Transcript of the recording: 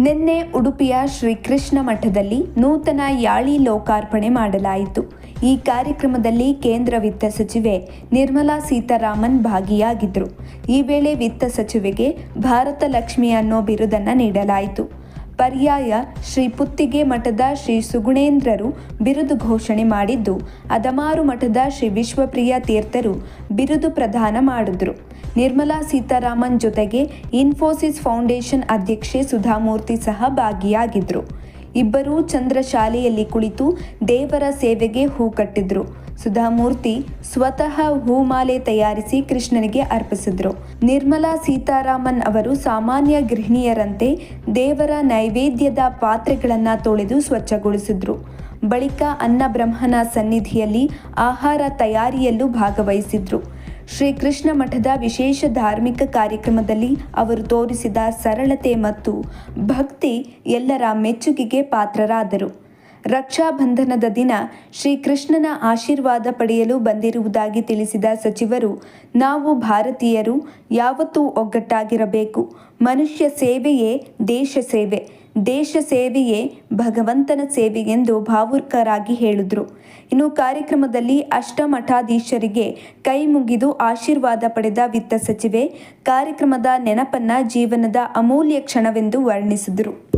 ನಿನ್ನೆ ಉಡುಪಿಯ ಶ್ರೀಕೃಷ್ಣ ಮಠದಲ್ಲಿ ನೂತನ ಯಾಳಿ ಲೋಕಾರ್ಪಣೆ ಮಾಡಲಾಯಿತು. ಈ ಕಾರ್ಯಕ್ರಮದಲ್ಲಿ ಕೇಂದ್ರ ವಿತ್ತ ಸಚಿವೆ ನಿರ್ಮಲಾ ಸೀತಾರಾಮನ್ ಭಾಗಿಯಾಗಿದ್ದರು. ಈ ವೇಳೆ ವಿತ್ತ ಸಚಿವೆಗೆ ಭಾರತ ಲಕ್ಷ್ಮಿ ಅನ್ನೋ ಬಿರುದನ್ನು ನೀಡಲಾಯಿತು. ಪರ್ಯಾಯ ಶ್ರೀ ಪುತ್ತಿಗೆ ಮಠದ ಶ್ರೀ ಸುಗುಣೇಂದ್ರರು ಬಿರುದು ಘೋಷಣೆ ಮಾಡಿದ್ದು, ಅದಮಾರು ಮಠದ ಶ್ರೀ ವಿಶ್ವಪ್ರಿಯ ತೀರ್ಥರು ಬಿರುದು ಪ್ರದಾನ ಮಾಡಿದ್ರು. ನಿರ್ಮಲಾ ಸೀತಾರಾಮನ್ ಜೊತೆಗೆ ಇನ್ಫೋಸಿಸ್ ಫೌಂಡೇಶನ್ ಅಧ್ಯಕ್ಷೆ ಸುಧಾಮೂರ್ತಿ ಸಹ ಭಾಗಿಯಾಗಿದ್ರು ಇಬ್ಬರೂ ಚಂದ್ರ ಶಾಲೆಯಲ್ಲಿ ಕುಳಿತು ದೇವರ ಸೇವೆಗೆ ಹೂ ಕಟ್ಟಿದ್ರು. ಸುಧಾಮೂರ್ತಿ ಸ್ವತಃ ಹೂಮಾಲೆ ತಯಾರಿಸಿ ಕೃಷ್ಣನಿಗೆ ಅರ್ಪಿಸಿದ್ರು. ನಿರ್ಮಲಾ ಸೀತಾರಾಮನ್ ಅವರು ಸಾಮಾನ್ಯ ಗೃಹಿಣಿಯರಂತೆ ದೇವರ ನೈವೇದ್ಯದ ಪಾತ್ರೆಗಳನ್ನು ತೊಳೆದು ಸ್ವಚ್ಛಗೊಳಿಸಿದ್ರು. ಬಳಿಕ ಅನ್ನಬ್ರಹ್ಮನ ಸನ್ನಿಧಿಯಲ್ಲಿ ಆಹಾರ ತಯಾರಿಯಲ್ಲೂ ಭಾಗವಹಿಸಿದ್ರು. ಶ್ರೀಕೃಷ್ಣ ಮಠದ ವಿಶೇಷ ಧಾರ್ಮಿಕ ಕಾರ್ಯಕ್ರಮದಲ್ಲಿ ಅವರು ತೋರಿಸಿದ ಸರಳತೆ ಮತ್ತು ಭಕ್ತಿ ಎಲ್ಲರ ಮೆಚ್ಚುಗೆಗೆ ಪಾತ್ರರಾದರು. ರಕ್ಷಾಬಂಧನದ ದಿನ ಶ್ರೀಕೃಷ್ಣನ ಆಶೀರ್ವಾದ ಪಡೆಯಲು ಬಂದಿರುವುದಾಗಿ ತಿಳಿಸಿದ ಸಚಿವರು, ನಾವು ಭಾರತೀಯರು ಯಾವತ್ತೂ ಒಗ್ಗಟ್ಟಾಗಿರಬೇಕು. ಮನುಷ್ಯ ಸೇವೆಯೇ ದೇಶ ಸೇವೆ. ದೇಶ ಸೇವೆಯೇ ಭಗವಂತನ ಸೇವೆ ಎಂದು ಭಾವುಕರಾಗಿ ಹೇಳಿದರು. ಇನ್ನು ಕಾರ್ಯಕ್ರಮದಲ್ಲಿ ಅಷ್ಟಮಠಾಧೀಶರಿಗೆ ಕೈ ಮುಗಿದು ಆಶೀರ್ವಾದ ಪಡೆದ ವಿತ್ತ ಸಚಿವೆ, ಕಾರ್ಯಕ್ರಮದ ನೆನಪನ್ನ ಜೀವನದ ಅಮೂಲ್ಯ ಕ್ಷಣವೆಂದು ವರ್ಣಿಸಿದರು.